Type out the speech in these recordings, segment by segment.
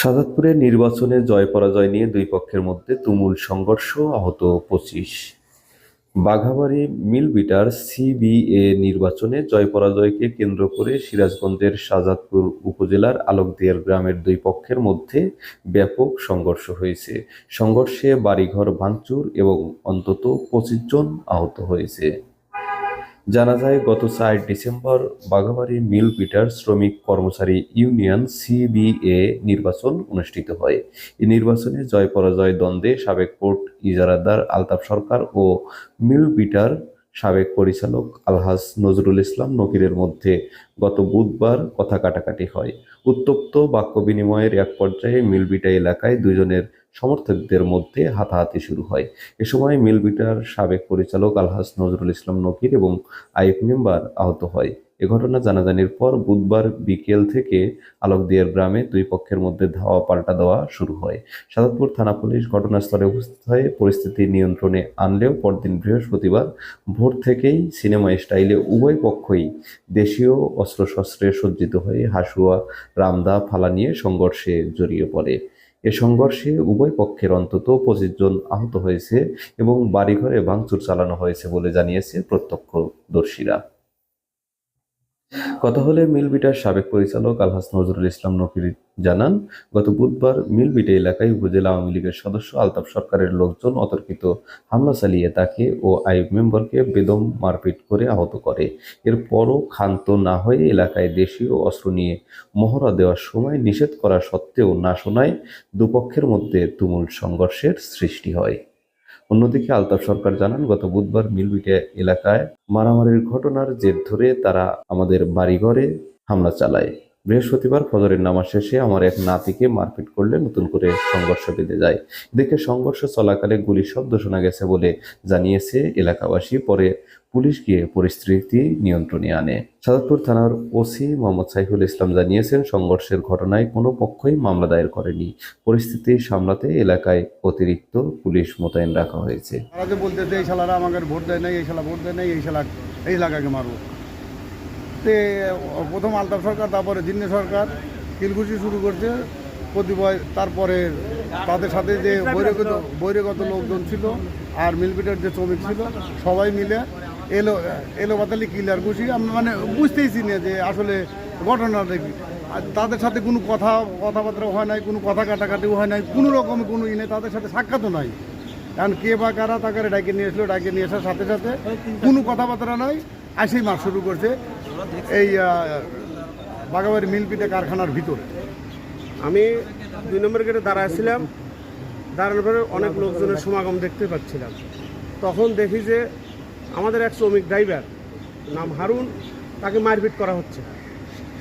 সাদাতপুরে নির্বাচনে জয় পরাজয় নিয়ে দুই পক্ষের মধ্যে তুমুল সংঘর্ষ আহত পঁচিশ। বাঘাবাড়ি মিলবিটার সিবিএ নির্বাচনে জয় পরাজয়কে কেন্দ্র করে সিরাজগঞ্জের সাজাদপুর উপজেলার আলোকদিয়ার গ্রামের দুই পক্ষের মধ্যে ব্যাপক সংঘর্ষ হয়েছে। সংঘর্ষে বাড়িঘর ভাঙচুর এবং অন্তত পঁচিশ জন আহত হয়েছে। জানা যায়, গত চার ডিসেম্বর বাঘাবাড়ি মিল পিটার শ্রমিক কর্মচারী ইউনিয়ন সিবিএ নির্বাচন অনুষ্ঠিত হয়। এই নির্বাচনে জয় পরাজয় দ্বন্দ্বে সাবেক পোর্ট ইজারাদার আলতাফ সরকার ও মিল পিটার সাবেক পরিচালক আলহাজ নজরুল ইসলাম নকিরের মধ্যে গত বুধবার কথা কাটাকাটি হয়। উত্তপ্ত বাক্য বিনিময়ের এক পর্যায়ে মিলবিটা এলাকায় দুজনের সমর্থকদের মধ্যে হাতাহাতি শুরু হয়। এ সময় মিলবিটার সাবেক পরিচালক আলহাজ নজরুল ইসলাম নকির এবং আইপ মেম্বার আহত হয়। এ ঘটনা জানাজানির পর বুধবার বিকেল থেকে আলোকদিয়ার গ্রামে দুই পক্ষের মধ্যে ধাওয়া পাল্টা দেওয়া শুরু হয়। সাদাতপুর থানা পুলিশ ঘটনাস্থলে উপস্থিত হয়ে পরিস্থিতি নিয়ন্ত্রণে আনলেও পরদিন বৃহস্পতিবার ভোর থেকেই সিনেমা স্টাইলে উভয় পক্ষই দেশীয় অস্ত্রশস্ত্রে সজ্জিত হয়ে হাসুয়া, রামদা, ফালা নিয়ে সংঘর্ষে জড়িয়ে পড়ে। এ সংঘর্ষে উভয় পক্ষের অন্তত পঁচিশ জন আহত হয়েছে এবং বাড়িঘরে ভাঙচুর চালানো হয়েছে বলে জানিয়েছে প্রত্যক্ষদর্শীরা। কথা হলে মিলবিটার সাবেক পরিচালক আলহাস নজরুল ইসলাম নকির জানান, গত বুধবার মিলবিটা এলাকায় উপজেলা আওয়ামী লীগের সদস্য আলতাফ সরকারের লোকজন অতর্কিত হামলা চালিয়ে তাকে ও আইব মেম্বারকে বেদম মারপিট করে আহত করে। এরপরও ক্ষান্ত না হয়ে এলাকায় দেশীয় অস্ত্র নিয়ে মহড়া দেওয়ার সময় নিষেধ করা সত্ত্বেও না শোনায় দুপক্ষের মধ্যে তুমুল সংঘর্ষের সৃষ্টি হয়। অন্যদিকে আলতাফ সরকার জানান, গত বুধবার মিলবিটে এলাকায় মারামারির ঘটনার জের ধরে তারা আমাদের বাড়িঘরে হামলা চালায়। বৃহস্পতিবার ফজরের নামাজ শেষে আমার এক নাতিকে মারপিট করলে নতুন করে সংঘর্ষ বেঁধে যায়। এদিকে সংঘর্ষ চলাকালে গুলির শব্দ শোনা গেছে বলে জানিয়েছে এলাকাবাসী। পরে পুলিশ গিয়ে পরিস্থিতি নিয়ন্ত্রণে আনে। সাদাতপুর থানার ওসি মোহাম্মদ সাইফুল ইসলাম জানিয়েছেন, সংঘর্ষের ঘটনায় কোনো পক্ষই মামলা দায়ের করেনি। পরিস্থিতি সামলাতে এলাকায় অতিরিক্ত পুলিশ মোতায়েন রাখা হয়েছে। বলতেছে এই শালারা আমাকে ভোট দেয় নাই, এই শালা ভোট দেয় নাই, এই শালা, এই এলাকাকে মারবো। তে প্রথম আলতাফ সরকার, তারপরে জিন্নে সরকার কিলঘুষি শুরু করছে। কতিপয় তারপরে তাদের সাথে যে বৈরগত বৈরগত লোকজন ছিল আর মিলপিটার যে শ্রমিক ছিল, সবাই মিলে এলো এলো বাতালি কিলার ঘুষি আমরা মানে বুঝতেইছি না যে আসলে ঘটনাটা কি। তাদের সাথে কোনো কথা, কথাবার্তা হয় নাই, কোনো কথা কাটাকাটিও হয় নাই, কোনো রকম কোনো ই নেই, তাদের সাথে সাক্ষাৎও নাই। কারণ কে বা কারা তাকে ডাকে নিয়ে এসলো ডাকে নিয়ে আসার সাথে সাথে কোনো কথাবার্তা নাই। আসেই মাছ শুরু করছে। এই বাগাবাড়ি মিলপিটে কারখানার ভিতরে। আমি দুই নম্বর গেটে দাঁড়াইছিলাম দাঁড়ানোর পরে অনেক লোকজনের সমাগম দেখতে পাচ্ছিলাম। তখন দেখি যে আমাদের এক শ্রমিক ড্রাইভার, নাম হারুন, তাকে মারপিট করা হচ্ছে।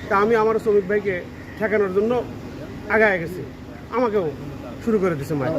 তা আমি আমার শ্রমিক ভাইকে ঠেকানোর জন্য আগায় গেছি। আমাকেও শুরু করে দিছে মার